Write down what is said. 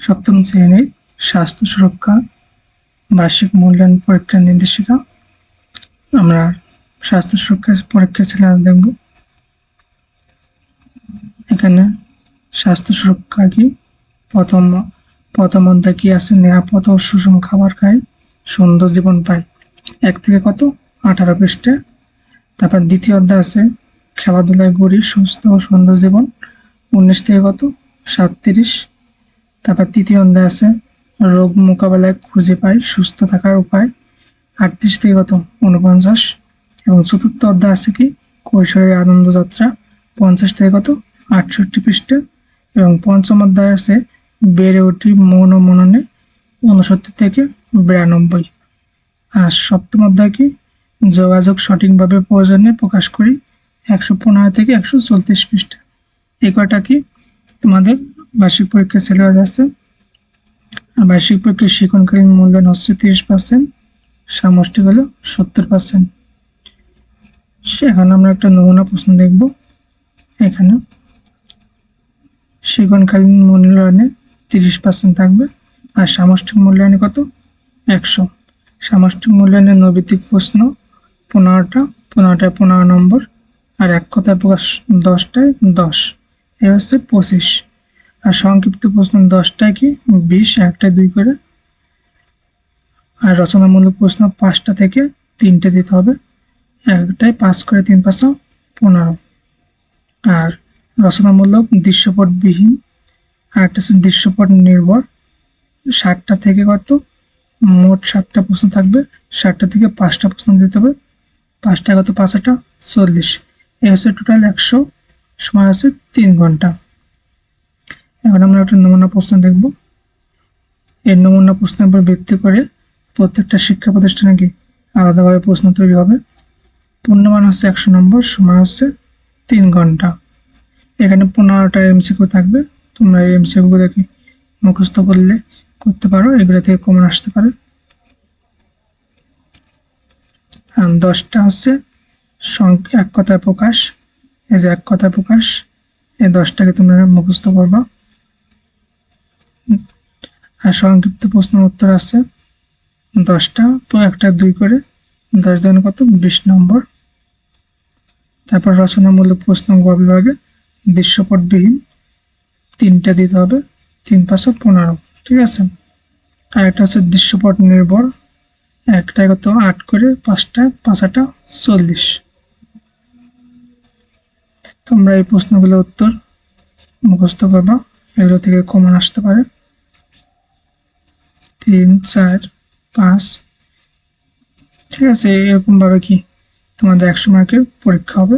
সপ্তম শ্রেণির স্বাস্থ্য সুরক্ষা, বার্ষিক মূল্যায়ন পরীক্ষার নির্দেশিকা। আমরা স্বাস্থ্য সুরক্ষা পরীক্ষা সিলেবাস দেখব। এখানে স্বাস্থ্য সুরক্ষা কি? প্রথম প্রথম অধ্যায় কি আছে? নিরাপদ ও সুষম খাবার খাই, সুন্দর জীবন পায় এক থেকে কত? আঠারো পৃষ্ঠে। তারপর দ্বিতীয় অধ্যায় আছে, খেলাধুলায় গড়ি সুস্থ ও সুন্দর জীবন। উনিশ থেকে কত? সাতত্রিশ। তারপর তৃতীয় অধ্যায় আছে, রোগ মোকাবেলায় খুঁজে পাই, সুস্থ থাকার উপায়। আটত্রিশ থেকে কত? উনপঞ্চাশ এবং চতুর্থ অধ্যায় আছে কি? কৈশোরের আনন্দযাত্রা। পঞ্চাশ থেকে কত? আটষট্টি পৃষ্ঠে। এবং পঞ্চম অধ্যায় আছে, বেড়ে উঠি মন ও মননে উনসত্তর থেকে বিরানব্বই। আর সপ্তম অধ্যায় কি? যোগাযোগ সঠিকভাবে প্রয়োজনে প্রকাশ করি, একশো পনেরো থেকে একশো চল্লিশ পৃষ্ঠা। এই কয়টা কি? তোমাদের বার্ষিক পরীক্ষার সিলেবাস আছে। আর বার্ষিক পরীক্ষার শিক্ষণকালীন মূল্যায়ন হচ্ছে তিরিশ পার্সেন্ট সামষ্টিক হলো সত্তর পার্সেন্ট এখন আমরা একটা নমুনা প্রশ্ন দেখব। এখানে শিক্ষণকালীন মূল্যায়নে তিরিশ পার্সেন্ট থাকবে আর সামষ্টিক মূল্যায়নে কত? একশো। সামষ্টিক মূল্যায়নের নৈবিত্তিক প্রশ্ন পনেরোটা, পনেরোটায় পনেরো নম্বর আর এক কথায় প্রকাশ দশটায় দশ। এ হচ্ছে পঁচিশ। আর সংক্ষিপ্ত প্রশ্ন দশটা কি? বিশ, একটা, দুই করে। আর রচনামূলক প্রশ্ন পাঁচটা থেকে তিনটে দিতে হবে। একটাই পাঁচ করে তিন পাঁচশো পনেরো। আর রচনামূলক দৃশ্যপটবিহীন। আর একটা দৃশ্যপট নির্ভর। ষাটটা থেকে কত? মোট সাতটা প্রশ্ন থাকবে। ষাটটা থেকে পাঁচটা প্রশ্ন দিতে হবে। পাঁচটা কত? পাঁচটা, চল্লিশ। এই হচ্ছে টোটাল একশো। সময় হচ্ছে তিন ঘণ্টা। এখন আমরা একটা নমুনা প্রশ্ন দেখব। এই নমুনা প্রশ্নের উপর ভিত্তি করে প্রত্যেকটা শিক্ষা প্রতিষ্ঠানে কি আলাদাভাবে প্রশ্ন তৈরি হবে? পূর্ণমান হচ্ছে একশো নম্বর সময় হচ্ছে তিন ঘণ্টা। এখানে পনেরোটা এমসিকিউ থাকবে। তোমরা এই এমসিকিউ দেখি মুখস্থ করলে করতে পারো, এগুলো থেকে কমন আসতে পারে। আর দশটা হচ্ছে এক কথায় প্রকাশ। এই যে এক কথায় প্রকাশ, এই দশটাকে তোমরা মুখস্থ করবা। আর সংক্ষিপ্ত প্রশ্ন উত্তর আছে। দশটা একটা, দুই করে। দশ জন কত? বিশ নম্বর। তারপর রচনামূলক প্রশ্ন গ বিভাগে দৃশ্যপটবিহীন তিনটা দিতে হবে। তিন পাঁচশো পনেরো, ঠিক আছে? আর একটা হচ্ছে দৃশ্যপট নির্ভর। একটা কত? আট করে। পাঁচটা, পাঁচাটা, চল্লিশ। তোমরা এই প্রশ্নগুলোর উত্তর মুখস্থ করবা। এগুলো থেকে কমন আসতে পারে। তিন চার পাঁচ। ঠিক আছে এরকম ভাবে কি তোমাদের একশো মার্কের পরীক্ষা হবে।